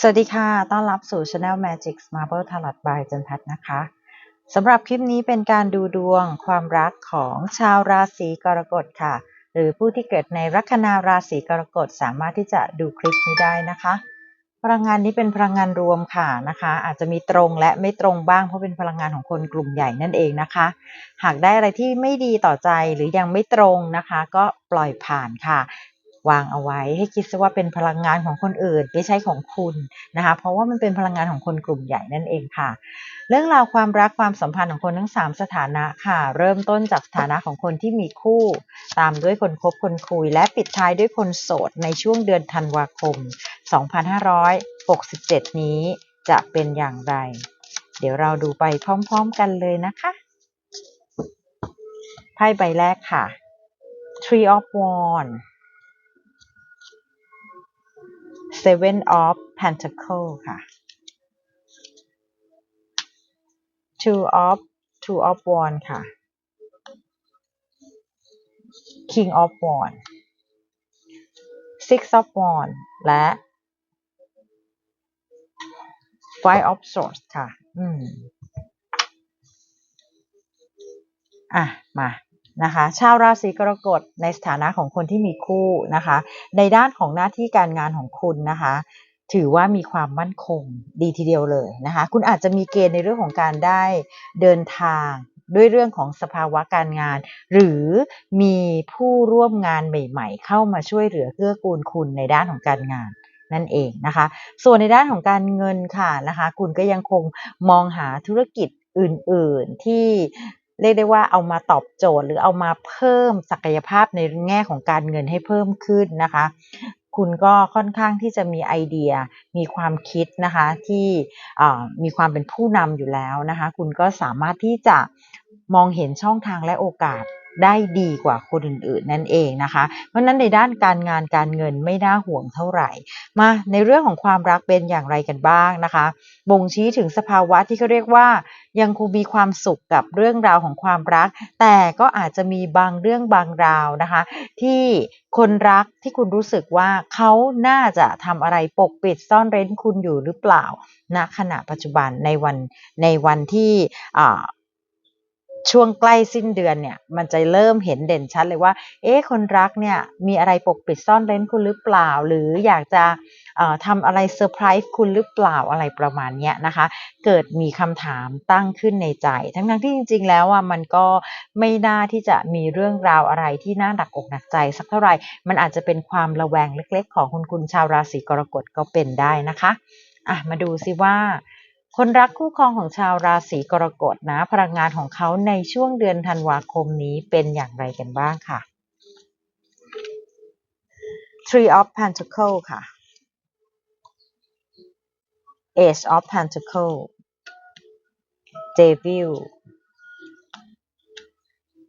สวัสดีค่ะ ต้อนรับสู่ Channel Magic Marble Tarot by จันทัศน์นะคะ สำหรับคลิปนี้เป็นการดูดวงความรักของชาวราศีกรกฎค่ะ หรือผู้ที่เกิดในลัคนาราศีกรกฎสามารถที่จะดูคลิปนี้ได้นะคะ พลังงานนี้เป็นพลังงานรวมค่ะนะคะ อาจจะมีตรงและไม่ตรงบ้างเพราะเป็นพลังงานของคนกลุ่มใหญ่นั่นเองนะคะ หากได้อะไรที่ไม่ดีต่อใจหรือยังไม่ตรงนะคะ ก็ปล่อยผ่านค่ะ วางเอาไว้ ให้คิดซะว่าเป็นพลังงานของคนอื่นไม่ใช่ของคุณนะคะ เพราะว่ามันเป็นพลังงานของคนกลุ่มใหญ่นั่นเองค่ะ เรื่องราวความรักความสัมพันธ์ของคนทั้ง 3 สถานะค่ะ เริ่มต้นจากสถานะของคนที่มีคู่ ตามด้วยคนคบคนคุย และปิดท้ายด้วยคนโสดในช่วงเดือนธันวาคม 2567 นี้จะเป็นอย่างไร เดี๋ยวเราดูไปพร้อม ๆ กันเลยนะคะไพ่ใบแรกค่ะ Tree of Wands Seven of Pentacle ค่ะ Two of Two of Wands ค่ะ King of Wands Six of Wands และ Five of Swords ค่ะ อืม อะ มา นะคะ ชาวราศีกรกฎในสถานะของคนที่มีคู่นะคะ ในด้านของหน้าที่การงานของคุณนะคะ ถือว่ามีความมั่นคงดีทีเดียวเลยนะคะ คุณอาจจะมีเกณฑ์ในเรื่องของการได้เดินทางด้วยเรื่องของสภาวะการงาน หรือมีผู้ร่วมงานใหม่ๆ เข้ามาช่วยเหลือเกื้อกูลคุณในด้านของการงานนั่นเองนะคะ ส่วนในด้านของการเงินค่ะนะคะ คุณก็ยังคงมองหาธุรกิจอื่นๆที่ เรียกได้ว่าเอามาตอบโจทย์ หรือเอามาเพิ่มศักยภาพในแง่ของการเงินให้เพิ่มขึ้นนะคะ คุณก็ค่อนข้างที่จะมีไอเดียมีความคิดนะคะที่มีความเป็นผู้นำอยู่แล้วนะคะ คุณก็สามารถที่จะมองเห็นช่องทางและโอกาส ได้ดีกว่าคนอื่นๆนั่นเองนะคะ เพราะนั้นในด้านการงานการเงินไม่น่าห่วงเท่าไหร่ มาในเรื่องของความรักเป็นอย่างไรกันบ้างนะคะ บ่งชี้ถึงสภาวะที่เขาเรียกว่า ยังคงมีความสุขกับเรื่องราวของความรัก แต่ก็อาจจะมีบางเรื่องบางราวนะคะ ที่คนรักที่คุณรู้สึกว่าเขาน่าจะทำอะไรปกปิดซ่อนเร้นคุณอยู่หรือเปล่าณนะขณะปัจจุบันในวันในวันที่ ช่วงใกล้สิ้นเดือนเนี่ยมันจะเริ่มเห็นเด่นชัดเลยว่า เอ๊ะคนรักเนี่ยมีอะไรปกปิดซ่อนเร้นคุณหรือเปล่า หรืออยากจะทำอะไรเซอร์ไพรส์คุณหรือเปล่าอะไรประมาณนี้นะคะ เกิดมีคำถามตั้งขึ้นในใจ ทั้งทั้งที่จริง ๆ แล้วอะมันก็ไม่น่าที่จะมีเรื่องราวอะไรที่น่าหนักอกหนักใจสักเท่าไหร่ มันอาจจะเป็นความระแวงเล็ก ๆ ของคุณคุณชาวราศีกรกฎก็เป็นได้นะคะอะมาดูซิว่า คนรักคู่ครองของชาวราศีกรกฎนะ พลังงานของเขาในช่วงเดือนธันวาคมนี้เป็นอย่างไรกันบ้างค่ะ Three of Pentacle ค่ะ Ace of Pentacle Devil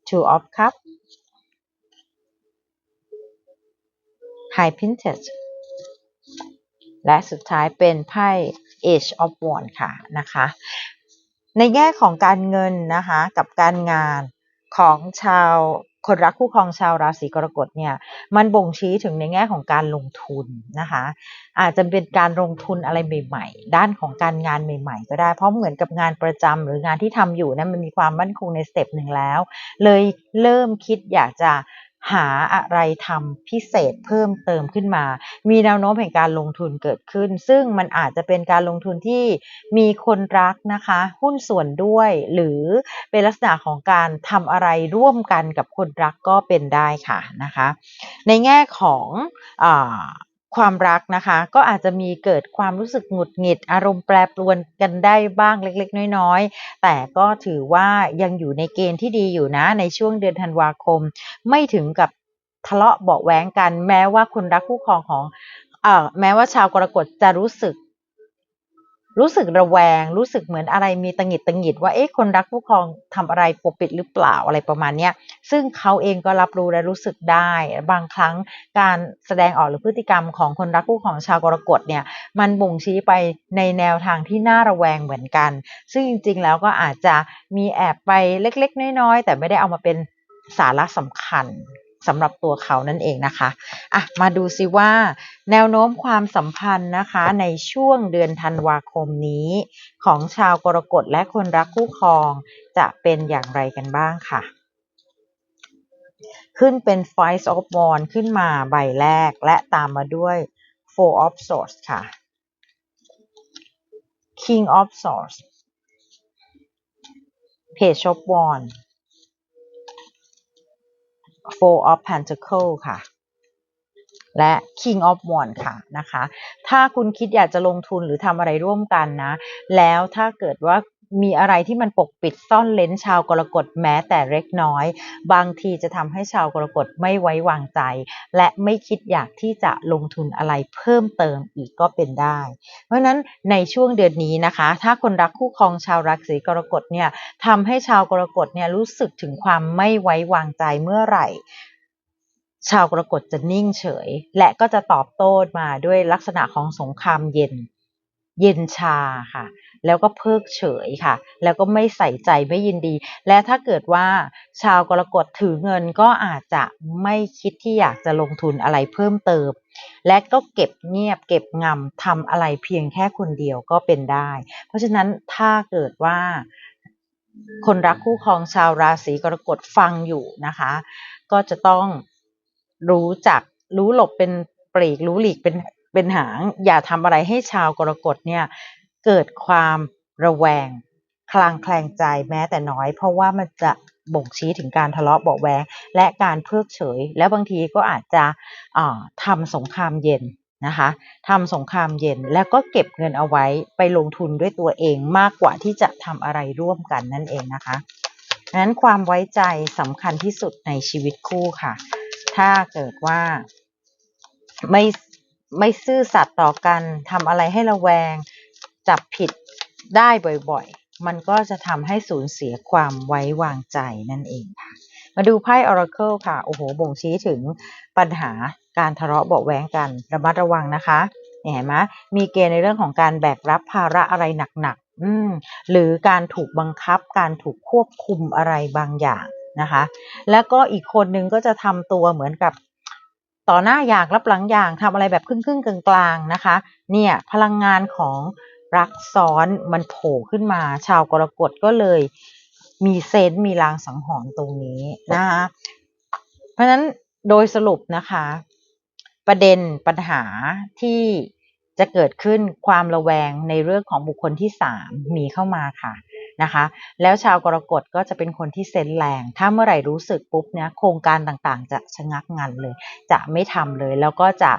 Two of Cups High Princess และสุดท้ายเป็นไพ่ Age of Wands ค่ะนะคะในแง่ของการเงินนะคะกับการงานของชาวคนรักคู่ครองชาวราศีกรกฎเนี่ยมันบ่งชี้ถึงในแง่ของการลงทุนนะคะอาจจะเป็นการลงทุนอะไรใหม่ ๆ ด้านของการงานใหม่ ๆ ก็ได้เพราะเหมือนกับงานประจำหรืองานที่ทำอยู่นะั้นมันมีความมั่นคงในสเต็ปหนึ่งแล้ว เลยเริ่มคิดอยากจะ หาอะไรทำพิเศษเพิ่มเติมขึ้นมา มีแนวโน้มแห่งการลงทุนเกิดขึ้น ซึ่งมันอาจจะเป็นการลงทุนที่มีคนรักนะคะ หุ้นส่วนด้วย หรือเป็นลักษณะของการทำอะไรร่วมกันกับคนรักก็เป็นได้ค่ะนะคะ ในแง่ของอ ความรักนะคะ ก็อาจจะมีเกิดความรู้สึกหงุดหงิด อารมณ์แปรปรวนกันได้บ้างเล็ก ๆ น้อยๆ แต่ก็ถือว่ายังอยู่ในเกณฑ์ที่ดีอยู่นะในช่วงเดือนธันวาคม ไม่ถึงกับทะเลาะเบาแหวงกัน แม้ว่าคนรักคู่ครองของเอ่อแม้ว่าชาวกรกฎจะรู้สึก รู้สึกระแวง รู้สึกเหมือนอะไรมีตังหิดตังหิดว่าเอ๊ะคนรักผู้ครองทำอะไรปกปิดหรือเปล่าอะไรประมาณนี้ซึ่งเขาเองก็รับรู้และรู้สึกได้ บางครั้งการแสดงออกหรือพฤติกรรมของคนรักผู้ของชาวกรกฎเนี่ยมันบ่งชี้ไปในแนวทางที่น่าระแวงเหมือนกัน ซึ่งจริงๆแล้วก็อาจจะมีแอบไปเล็กๆ น้อยๆ แต่ไม่ได้เอามาเป็นสาระสำคัญ สำหรับตัวเขานั่นเองนะคะอะมาดูซิว่า แนวโน้มความสัมพันธ์นะคะในช่วงเดือนธันวาคมนี้ ของชาวกรกฎและคนรักคู่ครอง จะเป็นอย่างไรกันบ้างค่ะ ขึ้นเป็น Five of Wands ขึ้นมาใบแรกและตามมาด้วย Four of Swords ค่ะ King of Swords Page of Wands Four of Pentacle ค่ะ และ King of Wands ค่ะนะคะ ถ้าคุณคิดอยากจะลงทุนหรือทำอะไรร่วมกันนะ แล้วถ้าเกิดว่า มีอะไรที่มันปกปิดซ่อนเลนชาวกรกฎแม้แต่เล็กน้อย บางทีจะทำให้ชาวกรกฎไม่ไว้วางใจ และไม่คิดอยากที่จะลงทุนอะไรเพิ่มเติมอีกก็เป็นได้ เพราะนั้นในช่วงเดือนนี้นะคะ ถ้าคนรักคู่ครองชาวราศีกรกฎเนี่ยทำให้ชาวกรกฎเนี่ยรู้สึกถึงความไม่ไว้วางใจเมื่อไหร่ชาวกรกฎจะนิ่งเฉย และก็จะตอบโต้มาด้วยลักษณะของสงครามเย็น เย็นชาค่ะ แล้วก็เพิกเฉยค่ะ แล้วก็ไม่ใส่ใจไม่ยินดี และถ้าเกิดว่าชาวกรกฎถือเงินก็อาจจะไม่คิดที่อยากจะลงทุนอะไรเพิ่มเติม และก็เก็บเงียบเก็บงำทำอะไรเพียงแค่คนเดียวก็เป็นได้ เพราะฉะนั้นถ้าเกิดว่าคนรักคู่ครองชาวราศีกรกฎฟังอยู่นะคะ ก็จะต้องรู้จักรู้หลบเป็นปลีกรู้หลีกเป็นเป็นหาง อย่าทำอะไรให้ชาวกรกฎเนี่ย เกิดความระแวง คลางแคลงใจแม้แต่น้อย เพราะว่ามันจะบ่งชี้ถึงการทะเลาะเบาะแวงและการเพิกเฉย และบางทีก็อาจจะทำสงครามเย็นนะคะทำสงครามเย็นแล้วก็เก็บเงินเอาไว้ไปลงทุนด้วยตัวเองมากกว่าที่จะทำอะไรร่วมกันนั่นเองนะคะนั้นความไว้ใจสำคัญที่สุดในชีวิตคู่ค่ะ ถ้าเกิดว่าไม่ไม่ซื่อสัตย์ต่อกันทำอะไรให้ระแวง จับผิดได้บ่อยๆ มันก็จะทำให้สูญเสียความไว้วางใจนั่นเองค่ะ มาดูไพ่ Oracle ค่ะ โอ้โห บ่งชี้ถึงปัญหาการทะเลาะเบาแวงกัน ระมัดระวังนะคะเห็นไหมมีเกณฑ์ในเรื่องของการแบกรับภาระอะไรหนักๆอืมหรือการถูกบังคับ การถูกควบคุมอะไรบางอย่างนะคะ แล้วก็อีกคนนึงก็จะทำตัวเหมือนกับต่อหน้าอยางรับหลังอย่างทำอะไรแบบครึ่งครึ่งกลางๆนะคะ เนี่ยพลังงานของ รักซ้อนมันโผล่ขึ้นมา ชาวกรกฎก็เลยมีเซนต์มีลางสังหรณ์ตรงนี้นะคะเพราะฉะนั้นโดยสรุปนะคะ ประเด็นปัญหาที่จะเกิดขึ้นความระแวงในเรื่องของบุคคลที่สามมีเข้ามาค่ะนะคะ แล้วชาวกรกฎก็จะเป็นคนที่เซนแรง ถ้าเมื่อไหร่รู้สึกปุ๊บเนี่ยโครงการต่างๆ จะชะงักงันเลย จะไม่ทำเลย แล้วก็จะ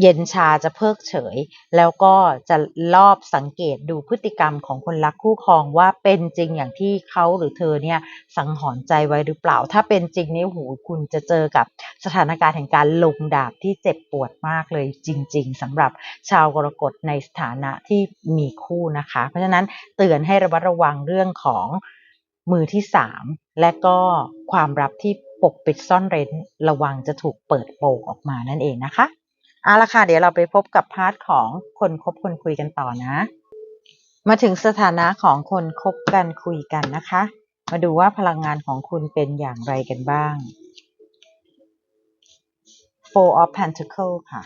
เย็นชาจะเพิกเฉย แล้วก็จะลอบสังเกตดูพฤติกรรมของคนรักคู่ครองว่าเป็นจริงอย่างที่เขาหรือเธอเนี่ยสังหรณ์ใจไว้หรือเปล่า ถ้าเป็นจริงนี่หูคุณจะเจอกับสถานการณ์แห่งการลงดาบที่เจ็บปวดมากเลยจริง ๆสำหรับชาวกรกฎในสถานะที่มีคู่นะคะ เพราะฉะนั้นเตือนให้ระมัดระวังเรื่องของมือที่สามและก็ความลับที่ปกปิดซ่อนเร้นระวังจะถูกเปิดโปงออกมานั่นเองนะคะ เอาละค่ะ เดี๋ยวเราไปพบกับพาร์ทของคนคบคนคุยกันต่อนะ มาถึงสถานะของคนคบกันคุยกันนะคะ มาดูว่าพลังงานของคุณเป็นอย่างไรกันบ้าง Four of Pentacles ค่ะ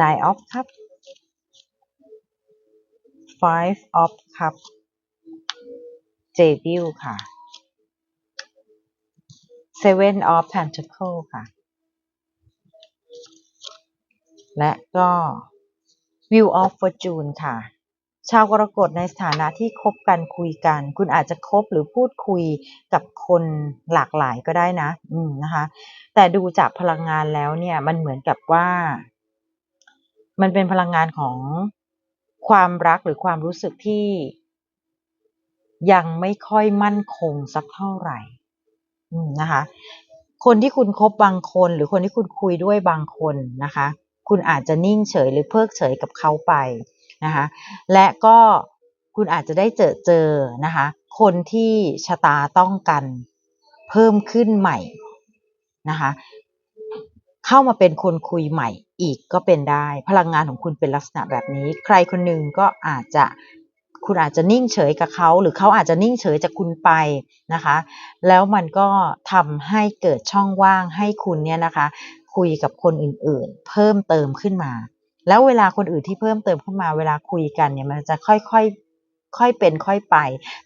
Nine of Cups Five of Cups Devil ค่ะ Seven of Pentacles ค่ะ และก็ View of Fortune ค่ะ ชาวกรกฎในสถานะที่คบกันคุยกัน คุณอาจจะคบหรือพูดคุยกับคนหลากหลายก็ได้นะ อืมนะคะ แต่ดูจากพลังงานแล้วเนี่ย มันเหมือนกับว่า มันเป็นพลังงานของความรักหรือความรู้สึกที่ยังไม่ค่อยมั่นคงสักเท่าไหร่นะคะ คนที่คุณคบบางคน หรือคนที่คุณคุยด้วยบางคนนะคะ คุณอาจจะนิ่งเฉยหรือเพิกเฉยกับเขาไปนะคะและก็คุณอาจจะได้เจอเจอนะคะคนที่ชะตาต้องกันเพิ่มขึ้นใหม่นะคะเข้ามาเป็นคนคุยใหม่อีกก็เป็นได้ พลังงานของคุณเป็นลักษณะแบบนี้ ใครคนหนึ่งก็อาจจะคุณอาจจะนิ่งเฉยกับเขา หรือเขาอาจจะนิ่งเฉยจากคุณไปนะคะ แล้วมันก็ทำให้เกิดช่องว่างให้คุณเนี่ยนะคะ คุยกับคนอื่นๆ เพิ่มเติมขึ้นมา แล้วเวลาคนอื่นที่เพิ่มเติมขึ้นมา เวลาคุยกันเนี่ยมันจะค่อยๆค่อยเป็นค่อยไป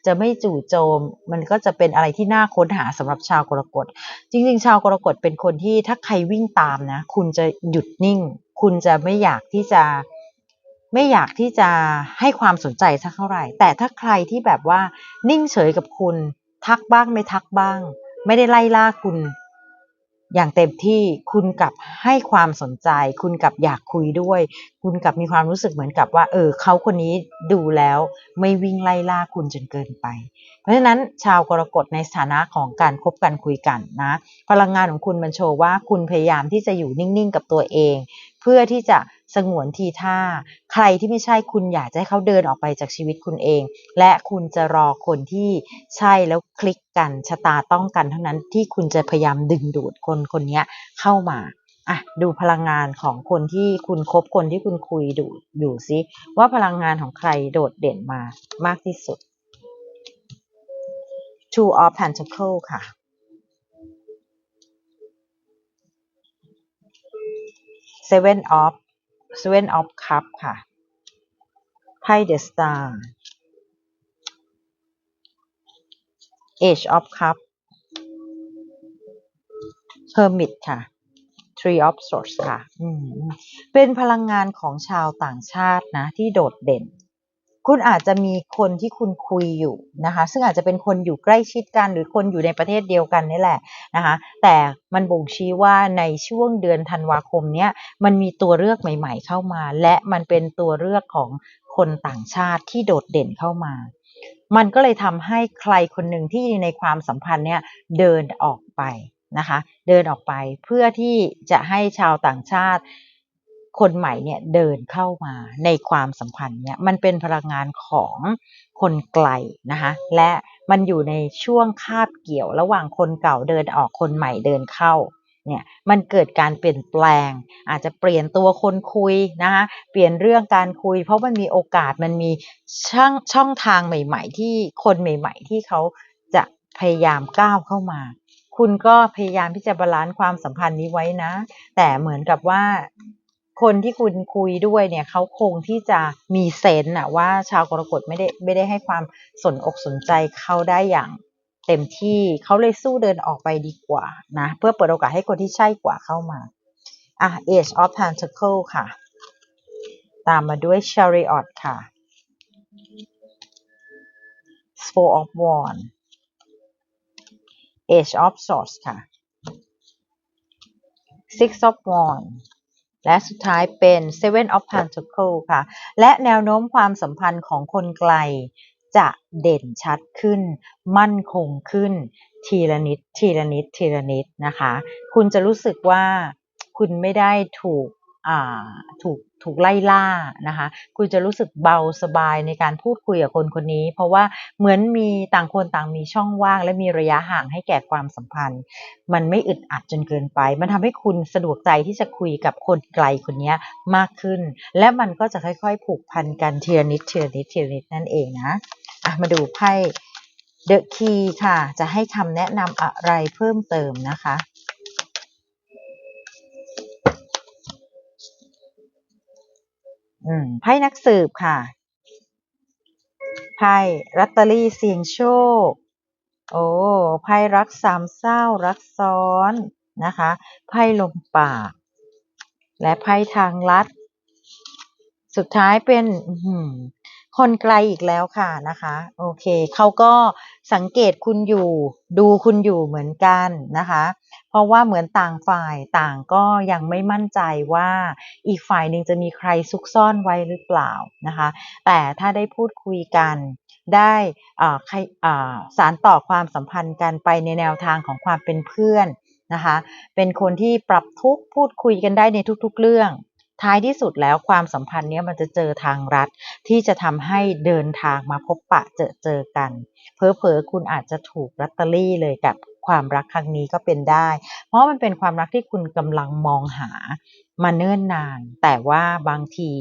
จะไม่จู่โจม มันก็จะเป็นอะไรที่น่าค้นหาสำหรับชาวกรกฎ จริง ๆ ชาวกรกฎเป็นคนที่ถ้าใครวิ่งตามนะ คุณจะหยุดนิ่ง คุณจะไม่อยากที่จะไม่อยากที่จะให้ความสนใจสักเท่าไหร่ แต่ถ้าใครที่แบบว่านิ่งเฉยกับคุณ ทักบ้างไม่ทักบ้าง ไม่ได้ไล่ล่าคุณ อย่างเต็มที่คุณกับให้ความสนใจ คุณกับอยากคุยด้วย คุณกับมีความรู้สึกเหมือนกับว่า เออเขาคนนี้ดูแล้วไม่วิ่งไล่ล่าคุณจนเกินไป เพราะฉะนั้นชาวกรกฎในสถานะของการคบกันคุยกันนะ พลังงานของคุณมันโชว์ว่าคุณพยายามที่จะอยู่นิ่งๆ กับตัวเอง พื่อที่จะสงวนทีท่า ใครที่ไม่ใช่คุณอยากจะให้เขาเดินออกไปจากชีวิตคุณเอง และคุณจะรอคนที่ใช่แล้วคลิกกันชะตาต้องกันเท่านั้นที่คุณจะพยายามดึงดูดคนคนนี้เข้ามาอะดูพลังงานของคนที่คุณคบคนที่คุณคุยดูอยู่ซิว่าพลังงานของใครโดดเด่นมามากที่สุด Two of Pentacle ค่ะ Seven of Seven of Cup ค่ะ ไพ่ The Star Age of Cup Hermit ค่ะ Three of Swords ค่ะอืมเป็นพลังงานของชาวต่างชาตินะ ที่โดดเด่น คุณอาจจะมีคนที่คุณคุยอยู่นะคะ ซึ่งอาจจะเป็นคนอยู่ใกล้ชิดกันหรือคนอยู่ในประเทศเดียวกันนี่แหละนะคะ แต่มันบ่งชี้ว่าในช่วงเดือนธันวาคมเนี้ยมันมีตัวเลือกใหม่ ๆ เข้ามา และมันเป็นตัวเลือกของคนต่างชาติที่โดดเด่นเข้ามา มันก็เลยทำให้ใครคนหนึ่งที่ในความสัมพันธ์เนี่ยเดินออกไปนะคะ เดินออกไปเพื่อที่จะให้ชาวต่างชาติ คนใหม่เนี่ยเดินเข้ามาในความสัมพันธ์เนี่ยมันเป็นพลังงานของคนไกลนะคะและมันอยู่ในช่วงคาบเกี่ยวระหว่างคนเก่าเดินออกคนใหม่เดินเข้าเนี่ยมันเกิดการเปลี่ยนแปลง อาจจะเปลี่ยนตัวคนคุยนะคะเปลี่ยนเรื่องการคุย เพราะมันมีโอกาสมันมีช่องช่องทางใหม่ ๆ ที่คนใหม่ ๆ ที่เขาจะพยายามก้าวเข้ามา คุณก็พยายามที่จะบาลานซ์ความสัมพันธ์นี้ไว้นะ แต่เหมือนกับว่า คนที่คุณคุยด้วยเนี่ยเขาคงที่จะมีเซนส์อะว่าชาวกรกฎไม่ได้ไม่ได้ให้ความสนอกสนใจเขาได้อย่างเต็มที่เขาเลยสู้เดินออกไปดีกว่านะเพื่อเปิดโอกาสให้คนที่ใช่กว่าเข้ามาอะ Age of Pentacle ค่ะ ตามมาด้วย Chariot ค่ะ Four of Wands Age of Swords ค่ะ Six of Wands และสุดท้ายเป็น Seven of Pentacles ค่ะ และแนวโน้มความสัมพันธ์ของคนไกล จะเด่นชัดขึ้น มั่นคงขึ้น ทีละนิด ทีละนิด ทีละนิดนะคะ คุณจะรู้สึกว่าคุณไม่ได้ถูกถูก ถูกไล่ล่านะคะ คุณจะรู้สึกเบาสบายในการพูดคุยกับคนคนนี้ เพราะว่าเหมือนมีต่างคนต่างมีช่องว่าง และมีระยะห่างให้แก่ความสัมพันธ์ มันไม่อึดอัดจนเกินไป มันทำให้คุณสะดวกใจที่จะคุยกับคนไกลคนนี้มากขึ้น และมันก็จะค่อยๆ ผูกพันกันเทีละนิดทีละนิดทีละนิดนั่นเองนะะมาดูไพ่ The Key ค่ะ จะให้คำแนะนำอะไรเพิ่มเติมนะคะ อืมไพ่นักสืบค่ะ ไพ่รัตเตอรี่เสี่ยงโชค โอ้ ไพ่รักสามเศร้า รักซ้อนนะคะ ไพ่ลมปาก และไพ่ทางลัด สุดท้ายเป็น คนไกลอีกแล้วค่ะนะคะ โอเคเขาก็สังเกตคุณอยู่ ดูคุณอยู่เหมือนกันนะคะ เพราะว่าเหมือนต่างฝ่ายต่างก็ยังไม่มั่นใจว่าอีกฝ่ายหนึ่งจะมีใครซุกซ่อนไว้หรือเปล่านะคะ แต่ถ้าได้พูดคุยกันได้สารต่อความสัมพันธ์กันไปในแนวทางของความเป็นเพื่อนนะคะ เป็นคนที่ปรับทุกพูดคุยกันได้ในทุกๆเรื่อง ท้ายที่สุดแล้วความสัมพันธ์นี้มันจะเจอทางรัฐที่จะทำให้เดินทางมาพบปะเจอเจอกัน เพอเพอคุณอาจจะถูกรัตเตอรี่เลยกับความรักครั้งนี้ก็เป็นได้ เพราะมันเป็นความรักที่คุณกำลังมองหามาเนิ่นนาน แต่ว่าบางที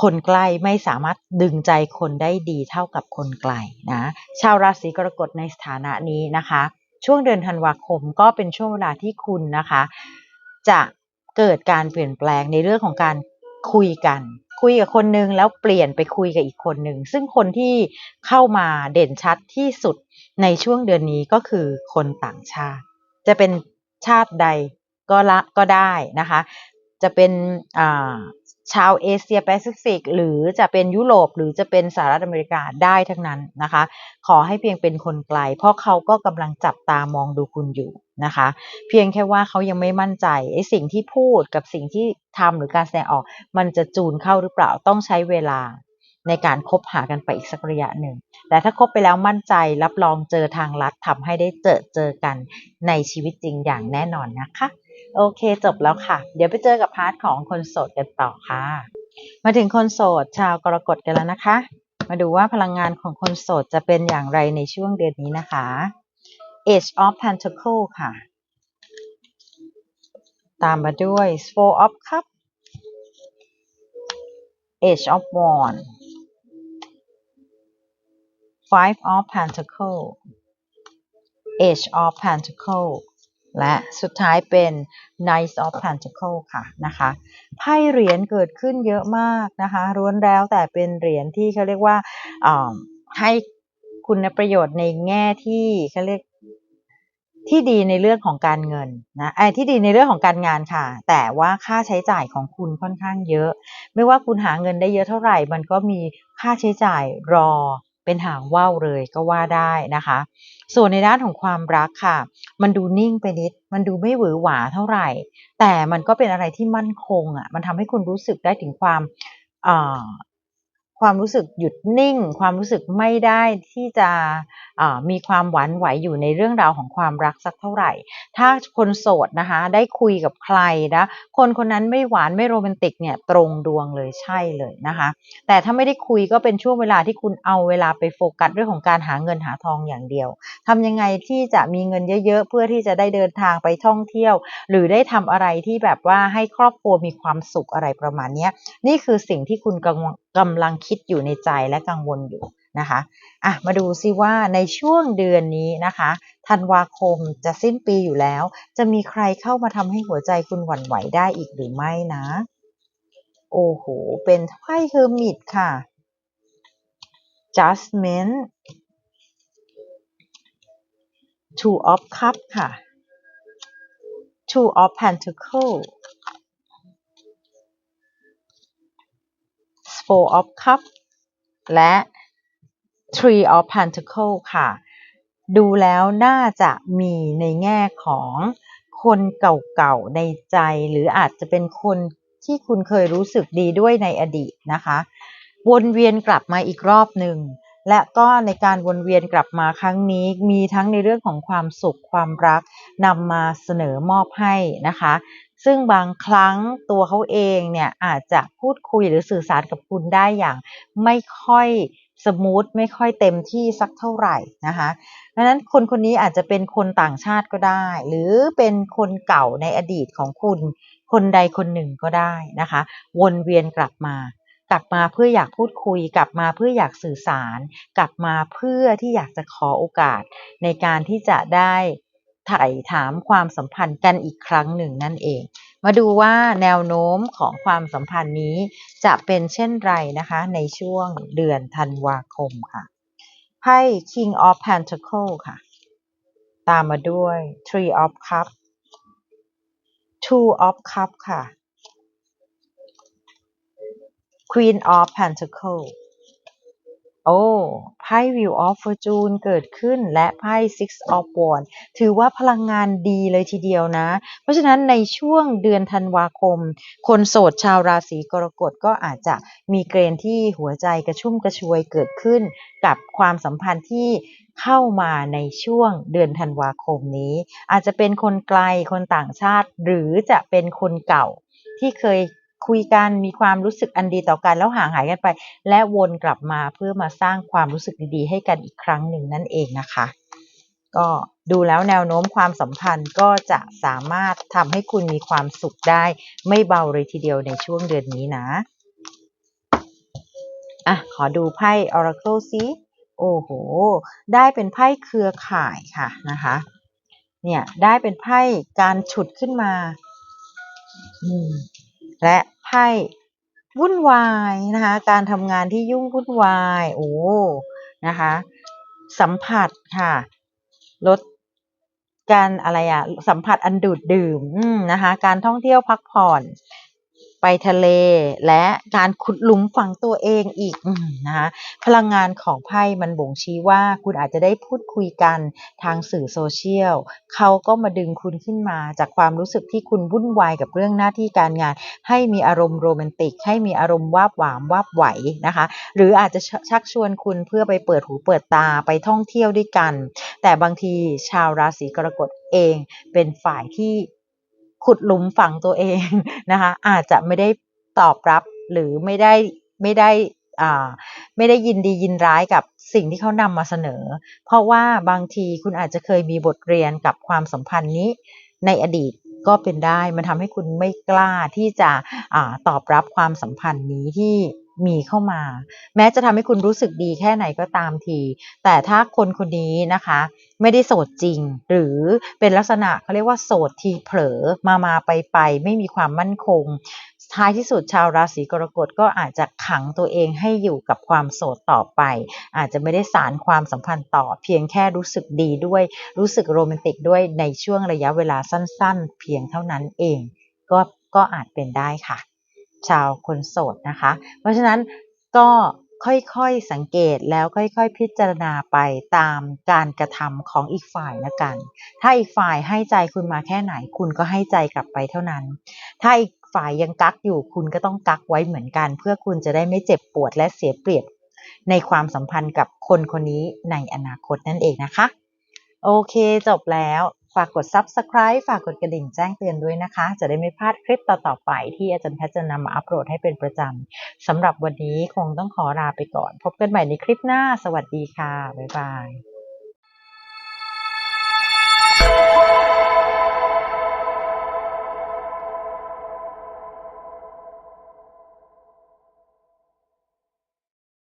คนใกล้ไม่สามารถดึงใจคนได้ดีเท่ากับคนไกลนะ ชาวราศีกรกฎในสถานะนี้นะคะ ช่วงเดือนธันวาคมก็เป็นช่วงเวลาที่คุณนะคะ จะ เกิดการเปลี่ยนแปลงในเรื่องของการคุยกัน คุยกับคนหนึ่งแล้วเปลี่ยนไปคุยกับอีกคนหนึ่งซึ่งคนที่เข้ามาเด่นชัดที่สุดในช่วงเดือนนี้ก็คือคนต่างชาติ จะเป็นชาติใดก็ละก็ได้นะคะ จะเป็น ชาวเอเชียแปซิฟิกหรือจะเป็นยุโรปหรือจะเป็นสหรัฐอเมริกาได้ทั้งนั้นนะคะ ขอให้เพียงเป็นคนไกล เพราะเขาก็กำลังจับตามองดูคุณอยู่นะคะ เพียงแค่ว่าเขายังไม่มั่นใจไอ้สิ่งที่พูดกับสิ่งที่ทำหรือการแสดงออก มันจะจูนเข้าหรือเปล่าต้องใช้เวลาในการคบหากันไปอีกสักระยะหนึ่ง แต่ถ้าคบไปแล้วมั่นใจรับรองเจอทางลัดทำให้ได้เจอเจอกันในชีวิตจริงอย่างแน่นอนนะคะ โอเคจบแล้วค่ะ เดี๋ยวไปเจอกับพาร์ทของคนโสดกันต่อค่ะ มาถึงคนโสดชาวกรกฎกันแล้วนะคะ มาดูว่าพลังงานของคนโสดจะเป็นอย่างไรในช่วงเดือนนี้นะคะ Age of Pentacle ค่ะ ตามมาด้วย Four of Cup Age of Wand Five of Pentacle Age of Pentacle และสุดท้ายเป็น Knight of Pentacle ค่ะนะคะไพ่เหรียญเกิดขึ้นเยอะมากนะคะร้วนแล้วแต่เป็นเหรียญที่เขาเรียกว่าให้คุณประโยชน์ในแง่ที่เขาเรียกที่ดีในเรื่องของการเงินนะไอ้ที่ดีในเรื่องของการงานค่ะ แต่ว่าค่าใช้จ่ายของคุณค่อนข้างเยอะ ไม่ว่าคุณหาเงินได้เยอะเท่าไหร่ มันก็มีค่าใช้จ่ายรอ เป็นหางว่าวเลยก็ว่าได้นะคะ ส่วนในด้านของความรักค่ะ มันดูนิ่งไปนิด มันดูไม่หวือหวาเท่าไหร่ แต่มันก็เป็นอะไรที่มั่นคงอะ มันทำให้คุณรู้สึกได้ถึงความ ความรู้สึกหยุดนิ่ง ความรู้สึกไม่ได้ที่จะมีความหวานไหวอยู่ในเรื่องราวของความรักสักเท่าไหร่ ถ้าคนโสดนะคะได้คุยกับใครนะคนคนนั้นไม่หวานไม่โรแมนติกเนี่ยตรงดวงเลยใช่เลยนะคะ แต่ถ้าไม่ได้คุยก็เป็นช่วงเวลาที่คุณเอาเวลาไปโฟกัสเรื่องของการหาเงินหาทองอย่างเดียวทำยังไงที่จะมีเงินเยอะๆ เพื่อที่จะได้เดินทางไปท่องเที่ยว หรือได้ทำอะไรที่แบบว่าให้ครอบครัวมีความสุขอะไรประมาณนี้นี่คือสิ่งที่คุณกัง กำลังคิดอยู่ในใจและกังวลอยู่นะคะอะมาดูซิว่าในช่วงเดือนนี้นะคะธันวาคมจะสิ้นปีอยู่แล้ว จะมีใครเข้ามาทำให้หัวใจคุณหวั่นไหวได้อีกหรือไม่นะ โอ้โห เป็นไพ่เฮอร์มิตค่ะ Judgment Two of Cup ค่ะ Two of Pentacle Four of Cup และ Three of Pentacle ค่ะ ดูแล้วน่าจะมีในแง่ของคนเก่าๆในใจ หรืออาจจะเป็นคนที่คุณเคยรู้สึกดีด้วยในอดีตนะคะ วนเวียนกลับมาอีกรอบหนึ่งและก็ในการวนเวียนกลับมาครั้งนี้ มีทั้งในเรื่องของความสุขความรักนำมาเสนอมอบให้นะคะ ซึ่งบางครั้งตัวเขาเองเนี่ยอาจจะพูดคุยหรือสื่อสารกับคุณได้อย่างไม่ค่อยสมูทไม่ค่อยเต็มที่สักเท่าไหร่นะคะดังนั้นคนคนนี้อาจจะเป็นคนต่างชาติก็ได้ หรือเป็นคนเก่าในอดีตของคุณ คนใดคนหนึ่งก็ได้นะคะ วนเวียนกลับมา กลับมาเพื่ออยากพูดคุย กลับมาเพื่ออยากสื่อสาร กลับมาเพื่อที่อยากจะขอโอกาสในการที่จะได้ ถ่ายถามความสัมพันธ์กันอีกครั้งหนึ่งนั่นเอง มาดูว่าแนวโน้มของความสัมพันธ์นี้จะเป็นเช่นไรนะคะ ในช่วงเดือนธันวาคมค่ะไพ่ King of Pentacles ค่ะ ตามมาด้วย Three of Cup Two of Cup ค่ะ Queen of Pentacles โอ้ไพ่ Wheel of Fortune เกิดขึ้นและไพ่ Six of Wands ถือว่าพลังงานดีเลยทีเดียวนะ เพราะฉะนั้นในช่วงเดือนธันวาคม คนโสดชาวราศีกรกฎก็อาจจะมีเกณฑ์ที่หัวใจกระชุ่มกระชวยเกิดขึ้น กับความสัมพันธ์ที่เข้ามาในช่วงเดือนธันวาคมนี้ อาจจะเป็นคนไกลคนต่างชาติ หรือจะเป็นคนเก่าที่เคย คุยกันมีความรู้สึกอันดีต่อกันแล้วห่างหายกันไป และวนกลับมาเพื่อมาสร้างความรู้สึกดีๆ ให้กันอีกครั้งหนึ่งนั่นเองนะคะ ก็ดูแล้วแนวโน้มความสัมพันธ์ก็จะสามารถทำให้คุณมีความสุขได้ ไม่เบาเลยทีเดียวในช่วงเดือนนี้นะอะขอดูไพ่ Oracle ซิโอ้โห ได้เป็นไพ่เครือข่ายค่ะนะคะ เนี่ย ได้เป็นไพ่การฉุดขึ้นมา อืม และไพ่วุ่นวายนะคะการทำงานที่ยุ่งวุ่นวายโอ้นะคะสัมผัสค่ะลดการอะไรอะสัมผัสอันดูดดื่มนะคะการท่องเที่ยวพักผ่อน ไปทะเล และการขุดหลุมฝังตัวเองอีกนะคะพลังงานของไพ่มันบ่งชี้ว่าคุณอาจจะได้พูดคุยกันทางสื่อโซเชียลเขาก็มาดึงคุณขึ้นมา จากความรู้สึกที่คุณวุ่นวายกับเรื่องหน้าที่การงาน ให้มีอารมณ์โรแมนติก ให้มีอารมณ์วาบหวามวาบไหวนะคะ หรืออาจจะชักชวนคุณเพื่อไปเปิดหูเปิดตาไปท่องเที่ยวด้วยกัน แต่บางทีชาวราศีกรกฎเองเป็นฝ่ายที่ ขุดหลุมฝังตัวเองนะคะ อาจจะไม่ได้ตอบรับหรือไม่ได้ไม่ได้อ่าไม่ได้ยินดียินร้ายกับสิ่งที่เขานำมาเสนอ เพราะว่าบางทีคุณอาจจะเคยมีบทเรียนกับความสัมพันธ์นี้ในอดีตก็เป็นได้ มันทำให้คุณไม่กล้าที่จะอตอบรับความสัมพันธ์นี้ที่มีเข้ามา แม้จะทำให้คุณรู้สึกดีแค่ไหนก็ตามที แต่ถ้าคนคนนี้นะคะ ไม่ได้โสดจริง หรือเป็นลักษณะเขาเรียกว่าโสดทีเผลอมามาไปไปไม่มีความมั่นคง ท้ายที่สุดชาวราศีกรกฎก็อาจจะขังตัวเองให้อยู่กับความโสดต่อไป อาจจะไม่ได้สารความสัมพันธ์ต่อ เพียงแค่รู้สึกดีด้วย รู้สึกโรแมนติกด้วยในช่วงระยะเวลาสั้นๆ เพียงเท่านั้นเอง ก็ก็อาจเป็นได้ค่ะ ชาวคนโสดนะคะ เพราะฉะนั้นก็ ค่อยๆสังเกตแล้วค่อยๆ พิจารณาไปตามการกระทำของอีกฝ่ายละกัน ถ้าอีกฝ่ายให้ใจคุณมาแค่ไหน คุณก็ให้ใจกลับไปเท่านั้น ถ้าอีกฝ่ายยังกักอยู่คุณก็ต้องกักไว้เหมือนกัน เพื่อคุณจะได้ไม่เจ็บปวดและเสียเปรียบในความสัมพันธ์กับคนคนนี้ในอนาคตนั่นเองนะคะ โอเคจบแล้ว ฝากกด subscribe ฝากกดกระดิ่งแจ้งเตือนด้วยนะคะ จะได้ไม่พลาดคลิปต่อๆไปที่อาจารย์แพทย์จะนำมาอัปโหลดให้เป็นประจำสำหรับวันนี้คงต้องขอลาไปก่อน พบกันใหม่ในคลิปหน้า สวัสดีค่ะ บ๊ายบาย